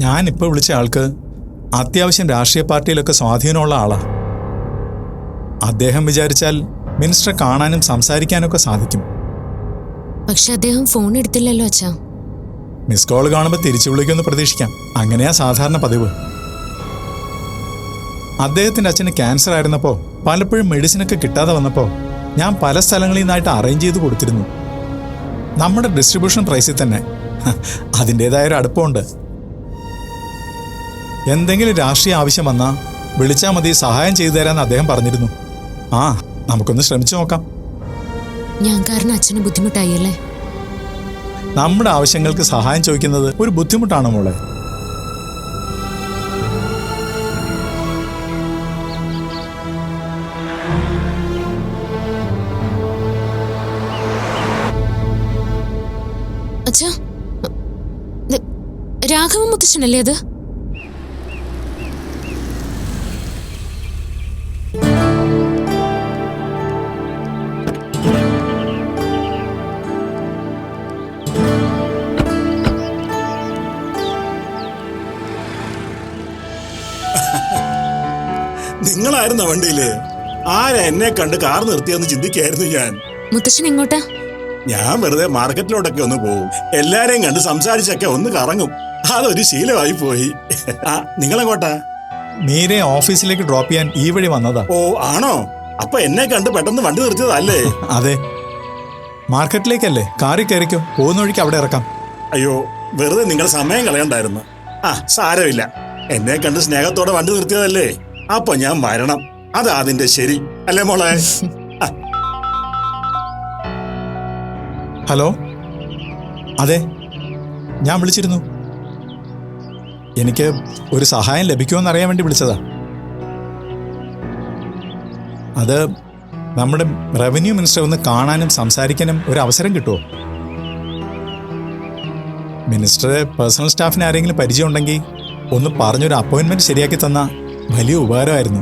ഞാൻ ഇപ്പോൾ വിളിച്ച ആൾക്ക് അത്യാവശ്യം രാഷ്ട്രീയ പാർട്ടിയിലൊക്കെ സ്വാധീനമുള്ള ആളാണ് അദ്ദേഹം വിചാരിച്ചാൽ മിനിസ്റ്ററെ കാണാനും സംസാരിക്കാനൊക്കെ സാധിക്കും. പക്ഷെ അദ്ദേഹം ഫോൺ എടുത്തില്ലല്ലോ അച്ഛാ. മിസ് കോൾ കാണുമ്പോൾ തിരിച്ചു വിളിക്കുമെന്ന് പ്രതീക്ഷിക്കാം. അങ്ങനെയാ സാധാരണ പതിവ്. അദ്ദേഹത്തിന്റെ അച്ഛന് ക്യാൻസർ ആയിരുന്നപ്പോൾ പലപ്പോഴും മെഡിസിനൊക്കെ കിട്ടാതെ വന്നപ്പോൾ ഞാൻ പല സ്ഥലങ്ങളിൽ നിന്നായിട്ട് അറേഞ്ച് ചെയ്ത് കൊടുത്തിരുന്നു. നമ്മുടെ ഡിസ്ട്രിബ്യൂഷൻ പ്രൈസിൽ തന്നെ. അതിന്റേതായ അതിന്റെതായ ഒരു അടുപ്പമുണ്ട്. എന്തെങ്കിലും രാഷ്ട്രീയ ആവശ്യം വന്നാ വിളിച്ചാൽ മതി സഹായം ചെയ്തു തരാൻ അദ്ദേഹം പറഞ്ഞിരുന്നു. ആ നമുക്കൊന്ന് ശ്രമിച്ചു നോക്കാം. ഞാൻ കാരണം അച്ഛന് ബുദ്ധിമുട്ടായില്ലേ നമ്മുടെ ആവശ്യങ്ങൾക്ക് സഹായം ചോദിക്കുന്നത് ഒരു ബുദ്ധിമുട്ടാണ് മോളെ? രാഘവ മുത്തച്ഛനല്ലേ അത്? നിങ്ങളായിരുന്ന വണ്ടിയിൽ? ആരാ എന്നെ കണ്ട് കാർ നിർത്തിയെന്ന് ചിന്തിക്കായിരുന്നു ഞാൻ? മുത്തശ്ശൻ എങ്ങോട്ടാ? ഞാൻ വെറുതെ മാർക്കറ്റിലോട്ടൊക്കെ ഒന്ന് പോകും എല്ലാരെയും കണ്ട് സംസാരിച്ചൊക്കെ ഒന്ന് കറങ്ങും. അതൊരു ശീലമായി പോയി. ആ നിങ്ങളെങ്ങോട്ടാ? നേരെ ഓഫീസിലേക്ക് ഡ്രോപ്പ് ചെയ്യാൻ ഈ വഴി വന്നതാ. ഓ ആണോ? അപ്പൊ എന്നെ കണ്ട് പെട്ടെന്ന് വണ്ടി നിർത്തിയതല്ലേ? അതെ. മാർക്കറ്റിലേക്കല്ലേ? കാറി കയറിക്കോ. പോകുന്ന വഴിക്ക് അവിടെ ഇറക്കാം. അയ്യോ വെറുതെ നിങ്ങൾ സമയം കളയണ്ടായിരുന്നു. ആ സാരമില്ല. എന്നെ കണ്ട് സ്നേഹത്തോടെ വണ്ടി നിർത്തിയതല്ലേ? അപ്പൊ ഞാൻ മരണം. അതാ അതിന്റെ ശരി. അല്ലേ മോളെ? ഹലോ? അതെ ഞാൻ വിളിച്ചിരുന്നു. എനിക്ക് ഒരു സഹായം ലഭിക്കുമെന്ന് അറിയാൻ വേണ്ടി വിളിച്ചതാ. അത് നമ്മുടെ റവന്യൂ മിനിസ്റ്റർ ഒന്ന് കാണാനും സംസാരിക്കാനും ഒരു അവസരം കിട്ടുമോ മിനിസ്റ്ററെ പേഴ്സണൽ സ്റ്റാഫിന് ആരെങ്കിലും പരിചയം ഉണ്ടെങ്കിൽ ഒന്ന് പറഞ്ഞൊരു അപ്പോയിന്റ്മെന്റ് ശരിയാക്കി തന്ന. വലിയ ഉപകാരമായിരുന്നു.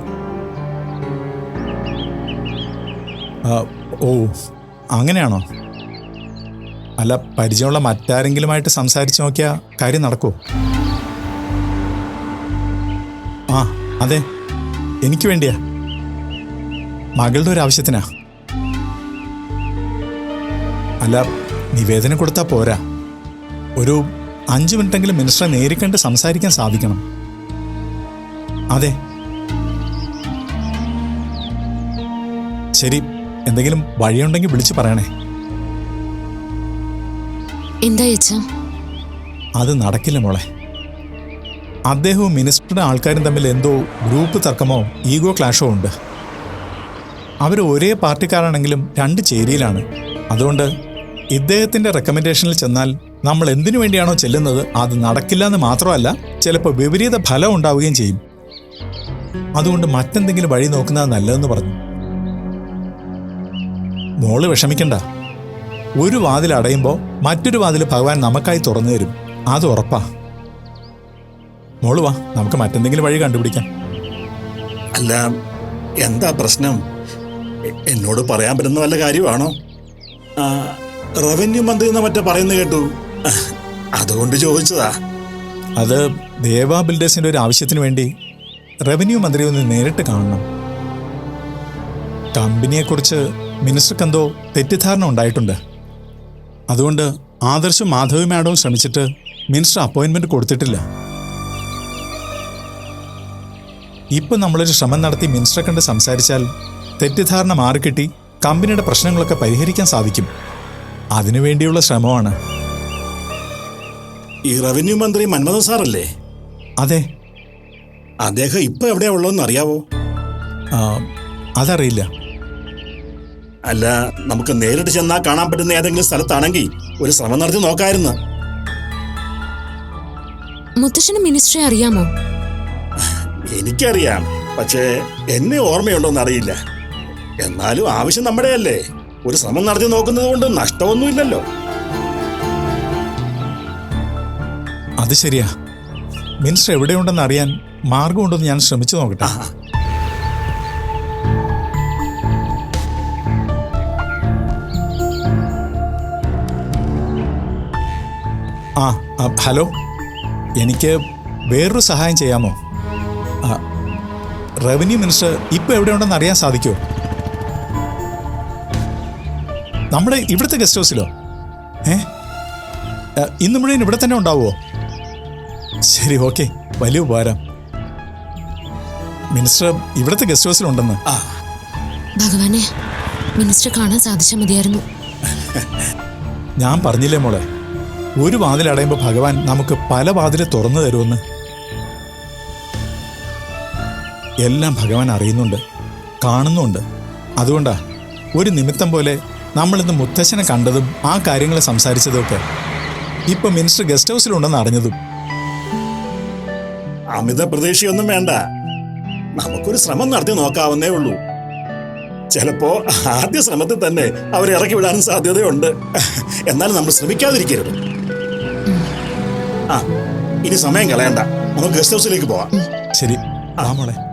ഓ അങ്ങനെയാണോ? അല്ല പരിചയമുള്ള മറ്റാരെങ്കിലുമായിട്ട് സംസാരിച്ച് നോക്കിയാൽ കാര്യം നടക്കുമോ ആ അതെ എനിക്ക് വേണ്ടിയാ. മകളുടെ ഒരു ആവശ്യത്തിനാ. അല്ല നിവേദനം കൊടുത്താൽ പോരാ. ഒരു അഞ്ച് മിനിറ്റെങ്കിലും മിനിസ്റ്ററെ നേരിക്കണ്ട് സംസാരിക്കാൻ സാധിക്കണം. അതെ. ശരി എന്തെങ്കിലും വഴിയുണ്ടെങ്കിൽ വിളിച്ചു പറയണേ. എന്താ അച്ഛാ അത് നടക്കില്ല മോളെ. അദ്ദേഹവും മിനിസ്റ്ററുടെ ആൾക്കാരും തമ്മിൽ എന്തോ ഗ്രൂപ്പ് തർക്കമോ ഈഗോ ക്ലാഷോ ഉണ്ട്. അവർ ഒരേ പാർട്ടിക്കാരാണെങ്കിലും രണ്ട് ചേരിയിലാണ്. അതുകൊണ്ട് ഇദ്ദേഹത്തിന്റെ റെക്കമെൻഡേഷനിൽ ചെന്നാൽ നമ്മൾ എന്തിനു വേണ്ടിയാണോ ചെല്ലുന്നത് അത് നടക്കില്ല എന്ന് മാത്രമല്ല ചിലപ്പോൾ വിപരീത ഫലം ഉണ്ടാവുകയും ചെയ്യും. അതുകൊണ്ട് മറ്റെന്തെങ്കിലും വഴി നോക്കുന്നത് നല്ലതെന്ന് പറഞ്ഞു. മോൾ വിഷമിക്കണ്ട. ഒരു വാതിൽ അടയുമ്പോൾ മറ്റൊരു വാതിൽ ഭഗവാൻ നമുക്കായി തുറന്നു തരും. അത് ഉറപ്പാ. മോൾ വാ നമുക്ക് മറ്റെന്തെങ്കിലും വഴി കണ്ടുപിടിക്കാം. അല്ല എന്താ പ്രശ്നം? എന്നോട് പറയാൻ പറ്റുന്ന വല്ല കാര്യമാണോ? റവന്യൂ മന്ത്രി എന്ന് മറ്റേ പറയുന്നത് കേട്ടു. അതുകൊണ്ട് ചോദിച്ചതാ. അത് ദേവാ ബിൽഡേഴ്സിന്റെ ഒരു ആവശ്യത്തിന് വേണ്ടി റവന്യൂ മന്ത്രി ഒന്ന് നേരിട്ട് കാണണം. കമ്പനിയെക്കുറിച്ച് മിനിസ്റ്റർക്ക് എന്തോ തെറ്റിദ്ധാരണ ഉണ്ടായിട്ടുണ്ട്. അതുകൊണ്ട് ആദർശും മാധവി മാഡവും ശ്രമിച്ചിട്ട് മിനിസ്റ്റർ അപ്പോയിന്റ്മെന്റ് കൊടുത്തിട്ടില്ല. ഇപ്പൊ നമ്മളൊരു ശ്രമം നടത്തി മിനിസ്റ്ററെ കണ്ട് സംസാരിച്ചാൽ തെറ്റിദ്ധാരണ മാറിക്കിട്ടി കമ്പനിയുടെ പ്രശ്നങ്ങളൊക്കെ പരിഹരിക്കാൻ സാധിക്കും. അതിനു വേണ്ടിയുള്ള ശ്രമമാണ്. ഈ റവന്യൂ മന്ത്രി മന്മഥൻ സാറല്ലേ? അതെ. അദ്ദേഹം ഇപ്പൊ എവിടെയാ ഉള്ളതെന്ന് അറിയാവോ? ആ, അതറിയില്ല. അല്ല നമുക്ക് നേരിട്ട് ചെന്നാൽ കാണാൻ പറ്റുന്ന ഏതെങ്കിലും സ്ഥലത്താണെങ്കിൽ ഒരു ശ്രമം നടത്തി നോക്കായിരുന്നു. മുത്തശ്ശന് മിനിസ്റ്ററെ അറിയാമോ? എനിക്കറിയാം പക്ഷേ എന്നെ ഓർമ്മയുണ്ടോന്ന് അറിയില്ല. എന്നാലും ആവശ്യം നമ്മുടെ അല്ലേ ഒരു ശ്രമം നടത്തി നോക്കുന്നത് കൊണ്ട് നഷ്ടമൊന്നുമില്ലല്ലോ. അത് ശരിയാ. മിനിസ്റ്റർ എവിടെയുണ്ടെന്ന് അറിയാൻ മാർഗമുണ്ടെന്ന് ഞാൻ ശ്രമിച്ചു നോക്കട്ടെ. ആ, ഹലോ. എനിക്ക് വേറൊരു സഹായം ചെയ്യാമോ? ആ, റവന്യൂ മിനിസ്റ്റർ ഇപ്പൊ എവിടെയുണ്ടെന്ന് അറിയാൻ സാധിക്കുമോ? നമ്മുടെ ഇവിടുത്തെ ഗസ്റ്റ് ഹൗസിലോ? ഏ? ഇന്ന് മുഴുവൻ ഇവിടെ തന്നെ ഉണ്ടാവുമോ? ശരി ഓക്കെ. വലിയ ഉപകാരം. മിനിസ്റ്റർ ഇവിടുത്തെ ഗസ്റ്റ് ഹൗസിലുണ്ടെന്ന് ആ. ഭഗവാനെ മിനിസ്റ്റർ കാണാൻ സാധിച്ചാൽ മതിയായിരുന്നു. ഞാൻ പറഞ്ഞില്ലേ മോളെ ഒരു വാതിൽ അടയുമ്പോൾ ഭഗവാൻ നമുക്ക് പല വാതിൽ തുറന്നു തരുമെന്ന്. എല്ലാം ഭഗവാൻ അറിയുന്നുണ്ട് കാണുന്നുണ്ട്. അതുകൊണ്ടാ ഒരു നിമിത്തം പോലെ നമ്മളിന്ന് മുത്തശ്ശനെ കണ്ടതും ആ കാര്യങ്ങൾ സംസാരിച്ചതും ഒക്കെ. ഇപ്പൊ മിനിസ്റ്റർ ഗസ്റ്റ് ഹൗസിലുണ്ടെന്ന് അറിഞ്ഞതും. അമിത പ്രതീക്ഷയൊന്നും വേണ്ട. നമുക്കൊരു ശ്രമം നടത്തി നോക്കാവുന്നേ ഉള്ളൂ. ചിലപ്പോ ആദ്യ ശ്രമത്തിൽ തന്നെ അവരെ ഇറക്കി വിടാനും സാധ്യതയുണ്ട്. എന്നാലും നമ്മൾ ശ്രമിക്കാതിരിക്കരുത്. ആ ഇനി സമയം കളയണ്ട. നമുക്ക് ഗസ്റ്റ് ഹൗസിലേക്ക് പോവാം. ശരി. ആ. മോളെ.